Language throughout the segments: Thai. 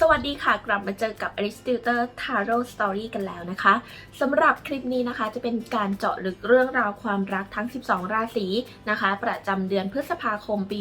สวัสดีค่ะ กลับมาเจอกับ Aristotle Tarot Story กันแล้วนะคะสำหรับคลิปนี้นะคะจะเป็นการเจาะลึกเรื่องราวความรักทั้ง 12 ราศีนะคะ ประจำเดือนพฤษภาคมปี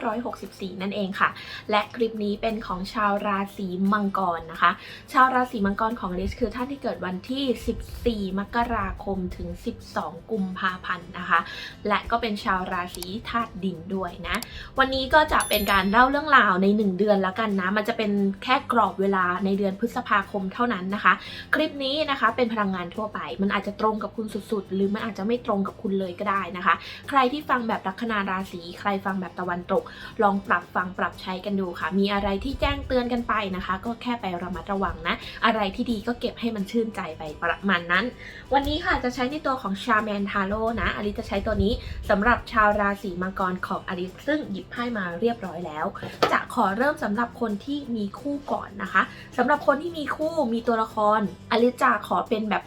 2564 นั่นเองค่ะ และคลิปนี้เป็นของชาวราศีมังกรนะคะ ชาวราศีมังกรของลิสคือท่านที่เกิดวันที่ 14 มกราคมถึง 12 กุมภาพันธ์นะคะ และก็เป็นชาวราศีธาตุดินด้วยนะ วันนี้ก็จะเป็นการเล่าเรื่องราวใน 1 เดือนแล้วกันนะ มันจะเป็นแค่กรอบเวลาในเดือนพฤษภาคมเท่านั้นนะคะ คลิปนี้นะคะเป็นพลังงานทั่วไป มันอาจจะตรงกับคุณสุดๆ หรือมันอาจจะไม่ตรงกับคุณเลยก็ได้นะคะ ใครที่ฟังแบบลัคนาราศีใครฟังแบบตะวันตก ลองปรับฟังปรับใช้กันดูค่ะ มีอะไรที่แจ้งเตือนกันไปนะคะ ก็แค่ไประมัดระวังนะ อะไรที่ดีก็เก็บให้มันชื่นใจไปประมาณนั้น วันนี้ค่ะจะใช้ในตัวของชาแมนทาโร่นะอลิจะใช้ตัวนี้สำหรับชาวราศีมังกรของอลิซซึ่งหยิบไพ่มาเรียบร้อยแล้ว จะขอเริ่มสำหรับคนที่มีคู่ก่อนนะคะสำหรับคนที่มีคู่มีตัวละครอลิซจาขอเป็นแบบ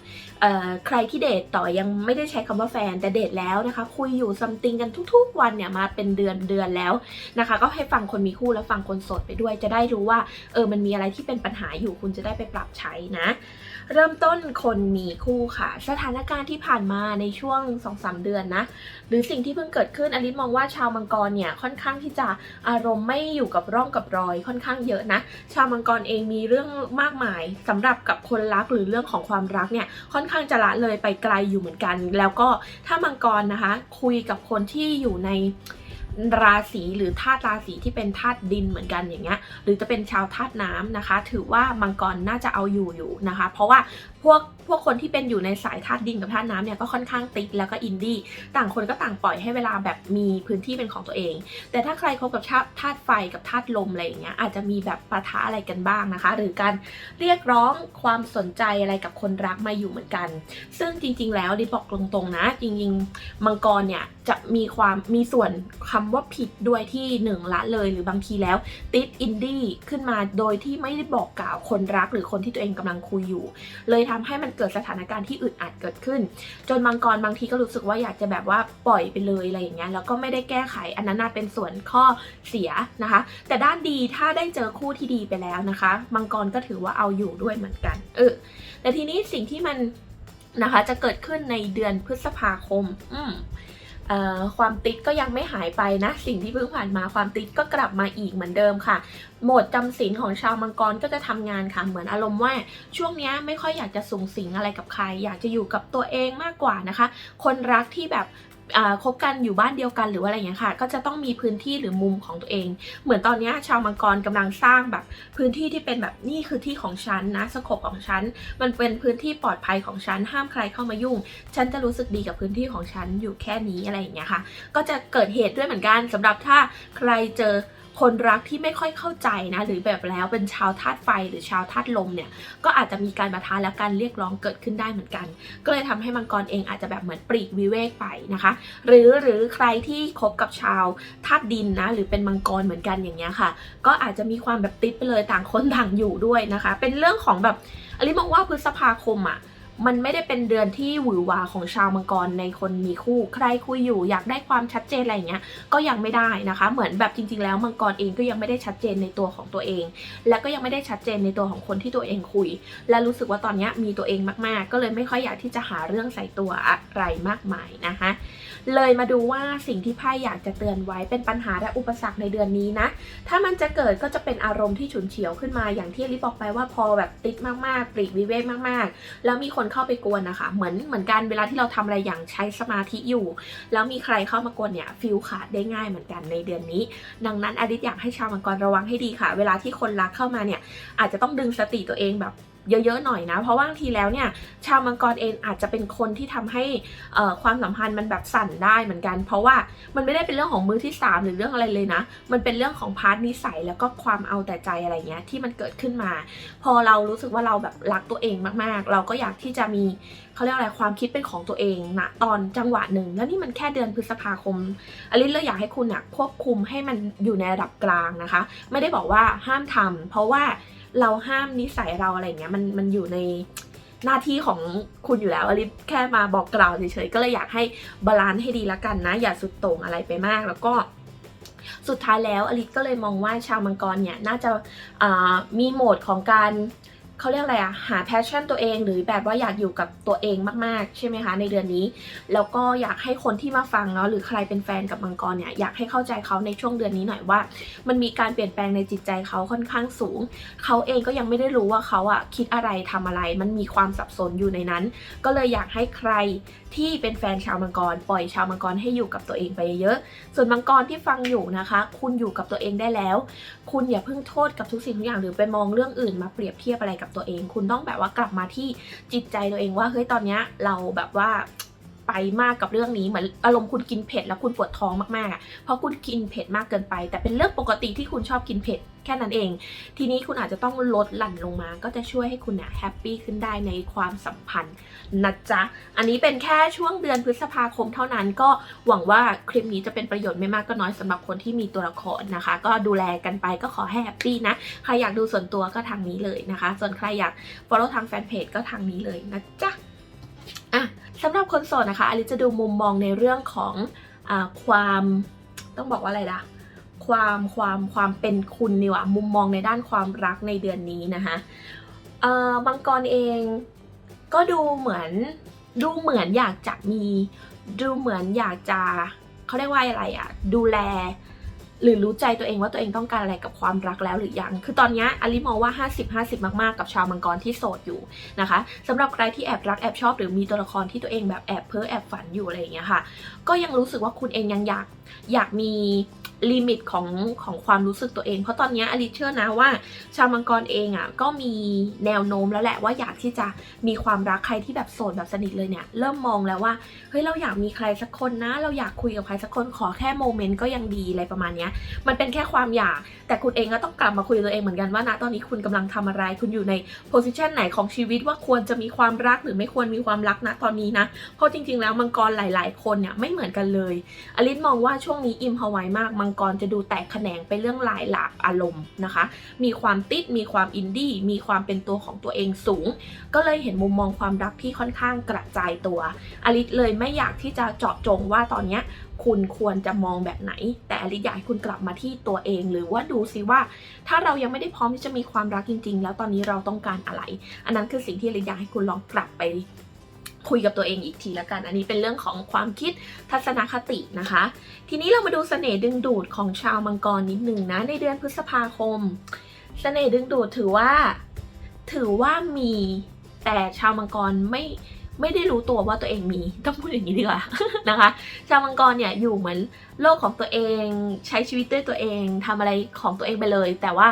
ใครที่เดทต่อยังไม่ได้ใช้คำว่าแฟนแต่เดทแล้วนะคะ คุยอยู่ซัมติงกันทุก ๆ วันเนี่ยมาเป็นเดือนเดือนแล้วนะคะ ก็ให้ฟังคนมีคู่แล้วฟังคนโสดไปด้วย จะได้รู้ว่าเออมันมีอะไรที่เป็นปัญหาอยู่คุณจะได้ไปปรับใช้นะ เริ่มต้นคนมีคู่ค่ะ สถานการณ์ที่ผ่านมาในช่วง 2-3 เดือนนะ หรือสิ่งที่เพิ่งเกิดขึ้นอลิสมองว่าชาวมังกรเนี่ยค่อนข้างที่จะอารมณ์ไม่อยู่กับร่องกับรอยค่อนข้างเยอะนะ ชาวมังกรเองมีเรื่องมากมายสำหรับกับคนรักหรือเรื่องของความรักเนี่ยค่อนข้างจะละเลยไปไกลอยู่เหมือนกัน แล้วก็ถ้ามังกรนะคะ คุยกับคนที่อยู่ใน ราศีหรือธาตุราศีที่เป็นธาตุดินเหมือนกันอย่างเงี้ยหรือจะเป็นชาวธาตุน้ำนะคะ ถือว่ามังกรน่าจะเอาอยู่อยู่นะคะ เพราะว่าพวกพวกคนที่เป็นอยู่ในสายธาตุดินกับธาตุน้ำเนี่ยก็ค่อนข้างติดแล้วก็อินดี้ต่างคนก็ต่างปล่อยให้เวลาแบบมีพื้นที่เป็นของตัวเอง แต่ถ้าใครคบกับชาธาตุไฟกับธาตุลมอะไรอย่างเงี้ยอาจจะมีแบบปะทะอะไรกันบ้างนะคะ หรือการเรียกร้องความสนใจอะไรกับคนรักมาอยู่เหมือนกัน ซึ่งจริง ๆ แล้วดิบอกตรงๆนะ จริงๆมังกรเนี่ยจะมีความมีส่วนคำว่าผิดด้วยที่หนึ่งละเลย หรือบางทีแล้วติดอินดี้ขึ้นมาโดยที่ไม่ได้บอกกล่าวคนรักหรือคนที่ตัวเองกำลังคุยอยู่ เลยทำให้มันเกิดสถานการณ์ที่อึดอัดเกิดขึ้น จนมังกรบางทีก็รู้สึกว่าอยากจะแบบว่าปล่อยไปเลยอะไรอย่างเงี้ยแล้วก็ไม่ได้แก้ไขอันนั้นน่าเป็นส่วนข้อเสียนะคะ แต่ด้านดีถ้าได้เจอคู่ที่ดีไปแล้วนะคะมังกรก็ถือว่าเอาอยู่ด้วยเหมือนกัน เออ แต่ทีนี้สิ่งที่มันนะคะจะเกิดขึ้นในเดือนพฤษภาคม อืม ความติดก็ยังไม่หายไปนะ สิ่งที่เพิ่งผ่านมาความติดก็กลับมาอีกเหมือนเดิมค่ะ โหมดจำศีลของชาวมังกรก็จะทำงานค่ะ เหมือนอารมณ์ว่า ช่วงนี้ไม่ค่อยอยากจะสูงสิงอะไรกับใคร อยากจะอยู่กับตัวเองมากกว่านะคะ คนรักที่แบบ คบกันอยู่บ้านเดียวกันหรือว่าอะไรอย่างเงี้ยค่ะ ก็จะต้องมีพื้นที่หรือมุมของตัวเอง เหมือนตอนนี้ชาวมังกรกำลังสร้างแบบพื้นที่ที่เป็นแบบนี่คือที่ของฉันนะสโคปของฉัน มันเป็นพื้นที่ปลอดภัยของฉัน ห้ามใครเข้ามายุ่ง ฉันจะรู้สึกดีกับพื้นที่ของฉันอยู่แค่นี้อะไรอย่างเงี้ยค่ะ ก็จะเกิดเหตุด้วยเหมือนกันสำหรับถ้าใครเจอ คนรักที่ไม่ค่อยเข้าใจนะหรือแบบแล้วเป็นชาวธาตุไฟหรือชาวธาตุลมเนี่ยก็อาจจะมีการประทะและการเรียกร้องเกิดขึ้นได้เหมือนกัน ก็เลยทำให้มังกรเองอาจจะแบบเหมือนปลีกวิเวกไปนะคะ หรือหรือใครที่คบกับชาวธาตุดินนะหรือเป็นมังกรเหมือนกันอย่างเงี้ยค่ะ ก็อาจจะมีความแบบติดไปเลยต่างคนต่างอยู่ด้วยนะคะ เป็นเรื่องของแบบอลิมองว่าพฤษภาคมอะ มันไม่ได้เป็นเดือนที่หวือหวาของชาวมังกรในคนมีคู่ ใครคุยอยู่อยากได้ความชัดเจนอะไรเงี้ยก็ยังไม่ได้นะคะ เหมือนแบบจริง ๆ แล้วมังกรเองก็ยังไม่ได้ชัดเจนในตัวของตัวเอง และก็ยังไม่ได้ชัดเจนในตัวของคนที่ตัวเองคุย และรู้สึกว่าตอนนี้มีตัวเองมากๆ ก็เลยไม่ค่อยอยากที่จะหาเรื่องใส่ตัวอะไรมากมายนะคะเลยมาดูว่าสิ่งที่ไพ่อยากจะเตือนไว้เป็นปัญหาและอุปสรรคในเดือนนี้นะ ถ้ามันจะเกิดก็จะเป็นอารมณ์ที่ฉุนเฉียวขึ้นมาอย่างที่ลิบอกไปว่าพอแบบติดมากๆปลีกวิเวกมากๆ แล้วมีคนเข้าไปกวนนะคะ เหมือนเหมือนกันเวลาที่เราทำอะไรอย่างใช้สมาธิอยู่ แล้วมีใครเข้ามากวนเนี่ยฟิลขาดได้ง่ายเหมือนกันในเดือนนี้ ดังนั้นอดิตอยากให้ชาวมังกรระวังให้ดีค่ะ เวลาที่คนรักเข้ามาเนี่ยอาจจะต้องดึงสติตัวเองแบบ เยอะๆหน่อยนะ เพราะว่าบางทีแล้วเนี่ยชาวมังกรเองอาจจะเป็นคนที่ทำให้ความสัมพันธ์มันแบบสั่นได้เหมือนกัน เพราะว่ามันไม่ได้เป็นเรื่องของมือที่ 3 หรือเรื่องอะไรเลยนะ มันเป็นเรื่องของพาร์ทนิสัยแล้วก็ความเอาแต่ใจอะไรเงี้ยที่มันเกิดขึ้นมา พอเรารู้สึกว่าเราแบบรักตัวเองมากๆ เราก็อยากที่จะมีเขาเรียกอะไรความคิดเป็นของตัวเองนะตอนจังหวะหนึ่งแล้วนี่มันแค่เดือนพฤษภาคมอลิสเลยอยากให้คุณอะควบคุมให้มันอยู่ในระดับกลางนะคะ ไม่ได้บอกว่าห้ามทำเพราะว่า เราห้ามนิสัยเราอะไรเงี้ยมันมันอยู่ในหน้าที่ของคุณอยู่แล้วอลิฟแค่มาบอกกล่าวเฉยๆก็เลยอยากให้บาลานซ์ให้ดีละกันนะ อย่าสุดโต่งอะไรไปมากแล้วก็สุดท้ายแล้วอลิซก็เลยมองว่าชาวมังกรเนี่ยน่าจะมีโหมดของการ เขาเรียกอะไรอะหาแพชชั่นตัวเองหรือแบบว่าอยากอยู่กับตัวเองมากๆ ใช่ไหมคะ ในเดือนนี้ แล้วก็อยากให้คนที่มาฟังเนาะหรือใครเป็นแฟนกับมังกรเนี่ยอยากให้เข้าใจเขาในช่วงเดือนนี้หน่อยว่า มันมีการเปลี่ยนแปลงในจิตใจเขาค่อนข้างสูง เขาเองก็ยังไม่ได้รู้ว่าเขาอะคิดอะไรทำอะไร มันมีความสับสนอยู่ในนั้น ก็เลยอยากให้ใครที่เป็นแฟนชาวมังกร ปล่อยชาวมังกรให้อยู่กับตัวเองไปเยอะ ส่วนมังกรที่ฟังอยู่นะคะ คุณอยู่กับตัวเองได้แล้ว คุณอย่าเพิ่งโทษกับทุกสิ่งทุกอย่างหรือไปมองเรื่องอื่นมาเปรียบเทียบอะไรกับตัวเอง คุณต้องแบบว่ากลับมาที่จิตใจตัวเองว่าเฮ้ยตอนเนี้ยเราแบบว่า ไปมากกับเรื่องนี้เหมือนอารมณ์คุณกินเผ็ดแล้วคุณปวดท้องมากๆอะเพราะคุณกินเผ็ดมากเกินไป แต่เป็นเรื่องปกติที่คุณชอบกินเผ็ดแค่นั้นเอง ทีนี้คุณอาจจะต้องลดหลั่นลงมา ก็จะช่วยให้คุณเนี่ยแฮปปี้ขึ้นได้ในความสัมพันธ์นะจ๊ะ อันนี้เป็นแค่ช่วงเดือนพฤษภาคมเท่านั้น ก็หวังว่าคลิปนี้จะเป็นประโยชน์ไม่มากก็น้อยสำหรับคนที่มีตัวละครนะคะ ก็ดูแลกันไปก็ขอให้แฮปปี้นะ ใครอยากดูส่วนตัวก็ทางนี้เลยนะคะ ส่วนใครอยาก follow ทางแฟนเพจก็ทางนี้เลยนะจ๊ะ สำหรับคนโสดนะคะอลิจะดูมุมมองในเรื่องของอความต้องบอกว่าอะไรล่ะความความความเป็นคุณนี่ว่ามุมมองในด้านความรักในเดือนนี้นะคะเอ่อมังกรเองก็ดูเหมือนดูเหมือนอยากจะมี ดูเหมือนอยากจะเขาเรียกว่าอะไรอะดูแล หรือรู้ใจตัวเองว่าตัวเองต้องการอะไรกับความรักแล้วหรือยัง คือตอนนี้อลิมองว่า 50-50 มากๆ กับชาวมังกรที่โสดอยู่นะคะสำหรับใครที่แอบรักแอบชอบหรือมีตัวละครที่ตัวเองแบบแอบเพ้อแอบฝันอยู่อะไรอย่างเงี้ยค่ะ ก็ยังรู้สึกว่าคุณเองยังอยากอยากมี ลิมิตของของความรู้สึกตัวเอง เพราะตอนนี้อลิเชื่อนะว่า ชาวมังกรเองอะก็มีแนวโน้มแล้วแหละว่าอยากที่จะมีความรักใครที่แบบโสดแบบสนิทเลยเนี่ยเริ่มมองแล้วว่าเฮ้ยเราอยากมีใครสักคนนะ เราอยากคุยกับใครสักคนขอแค่โมเมนต์ก็ยังดีอะไรประมาณเนี้ยมันเป็นแค่ความอยาก แต่คุณเองก็ต้องกลับมาคุยกับตัวเองเหมือนกันว่าณตอนนี้คุณกำลังทำอะไร คุณอยู่ในโพสิชันไหนของชีวิตว่าควรจะมีความรักหรือไม่ควรมีความรักนะตอนนี้นะเพราะจริง ๆ แล้วมังกรหลาย ๆ คนเนี่ยไม่เหมือนกันเลยอลิสมองว่าช่วงนี้อิมพอไวมากมังกรจะดูแตกแขนงไปเรื่องหลายหลากอารมณ์นะคะ มีความติดมีความอินดี้มีความเป็นตัวของตัวเองสูง ก็เลยเห็นมุมมองความรักที่ค่อนข้างกระจายตัว อลิสเลยไม่อยากที่จะเจาะจงว่าตอนเนี้ยคุณควรจะมองแบบไหน แต่อลิสอยากให้คุณกลับมาที่ตัวเอง หรือว่าดูซิว่า ถ้าเรายังไม่ได้พร้อมที่จะมีความรักจริง ๆ แล้วตอนนี้เราต้องการอะไร อันนั้นคือสิ่งที่อลิสอยากให้คุณลองกลับไป คุยกับตัวเองอีกทีละกัน อันนี้เป็นเรื่องของความคิดทัศนคตินะคะ ทีนี้เรามาดูเสน่ห์ดึงดูดของชาวมังกรนิดหนึ่งนะ ในเดือนพฤษภาคมเสน่ห์ดึงดูดถือว่า ถือว่ามีแต่ชาวมังกรไม่ไม่ได้รู้ตัวว่าตัวเองมีต้องพูดอย่างนี้ดีกว่านะคะ ชาวมังกรเนี่ยอยู่เหมือนโลกของตัวเองใช้ชีวิตด้วยตัวเองทำอะไรของตัวเองไปเลย แต่ว่า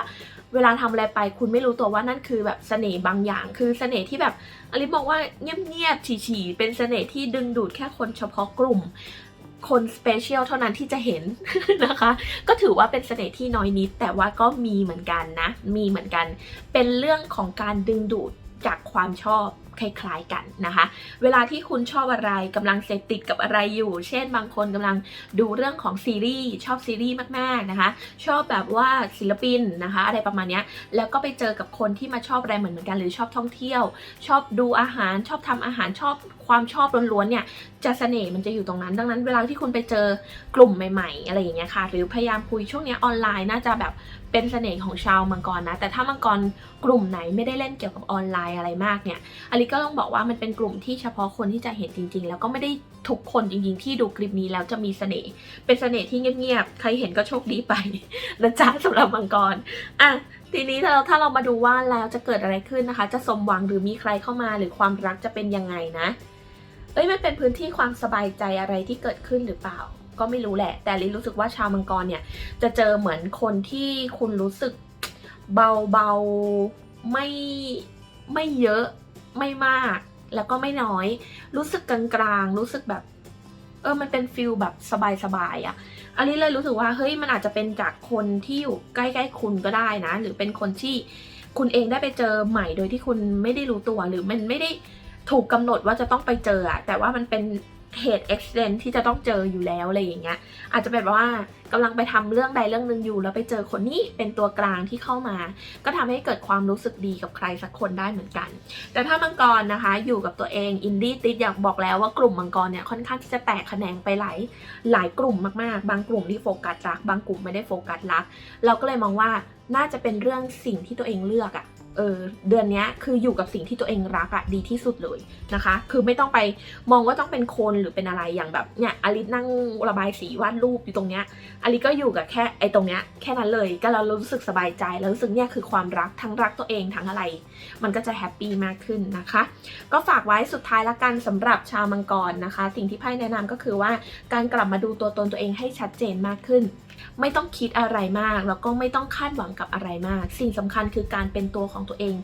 เวลาทำอะไรไปคุณไม่รู้ตัวว่านั่นคือแบบเสน่ห์บางอย่าง คือเสน่ห์ที่แบบอลิบอกว่าเงียบๆฉี่ๆเป็นเสน่ห์ที่ดึงดูดแค่คนเฉพาะกลุ่ม คนสเปเชียลเท่านั้นที่จะเห็นนะคะ ก็ถือว่าเป็นเสน่ห์ที่น้อยนิด แต่ว่าก็มีเหมือนกันนะ มีเหมือนกัน เป็นเรื่องของการดึงดูดจากความชอบ คล้ายๆกันนะคะ เวลาที่คุณชอบอะไรกำลังเสพติดกับอะไรอยู่ เช่น บางคนกำลังดูเรื่องของซีรีส์ชอบซีรีส์มากๆนะคะ ชอบแบบว่าศิลปินนะคะ อะไรประมาณนี้แล้วก็ไปเจอกับคนที่มาชอบอะไรเหมือนกันหรือชอบท่องเที่ยว ชอบดูอาหารชอบทำอาหารชอบความชอบล้วนๆเนี่ยจะเสน่ห์มันจะอยู่ตรงนั้น ดังนั้นเวลาที่คุณไปเจอกลุ่มใหม่ ๆ อะไรอย่างเงี้ยค่ะ หรือพยายามคุยช่วงนี้ออนไลน์น่าจะแบบ เป็นเสน่ห์ของชาวมังกรนะ แต่ถ้ามังกรกลุ่มไหนไม่ได้เล่นเกี่ยวกับออนไลน์อะไรมากเนี่ยอลิก็ต้องบอกว่ามันเป็นกลุ่มที่เฉพาะคนที่จะเห็นจริง ๆ แล้วก็ไม่ได้ทุกคนจริง ๆ ที่ดูคลิปนี้แล้วจะมีเสน่ห์เป็นเสน่ห์ที่เงียบๆใครเห็นก็โชคดีไปนะจ๊ะสำหรับมังกรอะทีนี้ถ้าเราถ้าเรามาดูว่าแล้วจะเกิดอะไรขึ้นนะคะ จะสมหวังหรือมีใครเข้ามาหรือความรักจะเป็นยังไงนะ เอ้ยมันเป็นพื้นที่ความสบายใจอะไรที่เกิดขึ้นหรือเปล่า ก็ไม่รู้แหละ แต่ลิรู้สึกว่าชาวมังกรเนี่ย จะเจอเหมือนคนที่คุณรู้สึกเบาๆไม่ไม่เยอะไม่มากแล้วก็ไม่น้อย รู้สึกกลางๆ รู้สึกแบบ เออมันเป็นฟิลแบบสบายๆอะ่ะอันนี้เลยรู้สึกว่าเฮ้ยมันอาจจะเป็นจากคนที่อยู่ใกล้ๆคุณก็ได้นะ หรือเป็นคนที่คุณเองได้ไปเจอใหม่โดยที่คุณไม่ได้รู้ตัวหรือมันไม่ได้ถูกกำหนดว่าจะต้องไปเจออะแต่ว่ามันเป็น เหตุ accident ที่จะต้องเจออยู่แล้วอะไรอย่างเงี้ย อาจจะแบบว่ากำลังไปทำเรื่องใดเรื่องหนึ่งอยู่ แล้วไปเจอคนนี้เป็นตัวกลางที่เข้ามา ก็ทำให้เกิดความรู้สึกดีกับใครสักคนได้เหมือนกัน แต่ถ้ามังกรนะคะอยู่กับตัวเองอินดี้ติดอยากบอกแล้วว่ากลุ่มมังกรเนี่ยค่อนข้างที่จะแตกแขนงไปหลายหลายกลุ่มมากๆ บางกลุ่มที่โฟกัสรัก บางกลุ่มไม่ได้โฟกัสรัก เราก็เลยมองว่าน่าจะเป็นเรื่องสิ่งที่ตัวเองเลือกอะ เออเดือนนี้คืออยู่กับสิ่งที่ตัวเองรักอะดีที่สุดเลยนะคะ คือไม่ต้องไปมองว่าต้องเป็นคนหรือเป็นอะไรอย่างแบบเนี่ยอลิสนั่งระบายสีวาดรูปอยู่ตรงเนี้ยอลิสก็อยู่กับแค่ไอ้ตรงเนี้ยแค่นั้นเลยก็เรารู้สึกสบายใจแล้วรู้สึกเนี่ยคือความรักทั้งรักตัวเองทั้งอะไร มันก็จะแฮปปี้มากขึ้นนะคะ ก็ฝากไว้สุดท้ายละกันสำหรับชาวมังกรนะคะ สิ่งที่ไพ่แนะนำก็คือว่าการกลับมาดูตัวตนตัวเองให้ชัดเจนมากขึ้น ไม่ต้องคิดอะไรมาก แล้วก็ไม่ต้องคาดหวังกับอะไรมาก สิ่งสำคัญคือการเป็นตัวของตัวเอง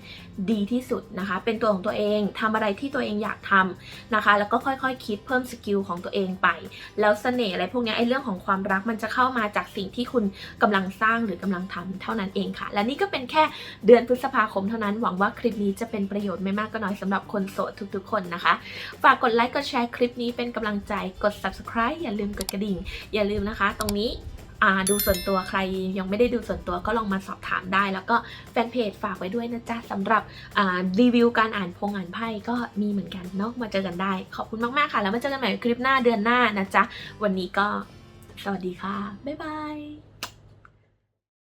ดีที่สุดนะคะ เป็นตัวของตัวเองทำอะไรที่ตัวเองอยากทำนะคะ แล้วก็ค่อยๆคคิดเพิ่มสกิลของตัวเองไป แล้วเสน่ห์อะไรพวกนี้ไอ้เรื่องของความรักมันจะเข้ามาจากสิ่งที่คุณกำลังสร้างหรือกำลังทำเท่านั้นเองค่ะ และนี่ก็เป็นแค่เดือนพฤษภาคมเท่านั้นหวังว่าคลิปนี้จะเป็นประโยชน์ไม่มากก็น้อยสำหรับคนโสดทุกๆ คนนะคะ ฝากกดไลค์กดแชร์คลิปนี้เป็นกำลังใจกด subscribe อย่าลืมกดกระดิ่ง อย่าลืมนะคะ ตรงนี้ ดูส่วนตัวใครยังไม่ได้ดูส่วนตัวก็ลองมาสอบถามได้ แล้วก็แฟนเพจฝากไว้ด้วยนะจ๊ะสำหรับรีวิวการอ่านพงอ่านไพ่ก็มีเหมือนกันเนาะมาเจอกันได้ ขอบคุณมากๆค่ะ แล้วมาเจอกันใหม่คลิปหน้าเดือนหน้านะจ๊ะวันนี้ก็สวัสดีค่ะบ๊ายบาย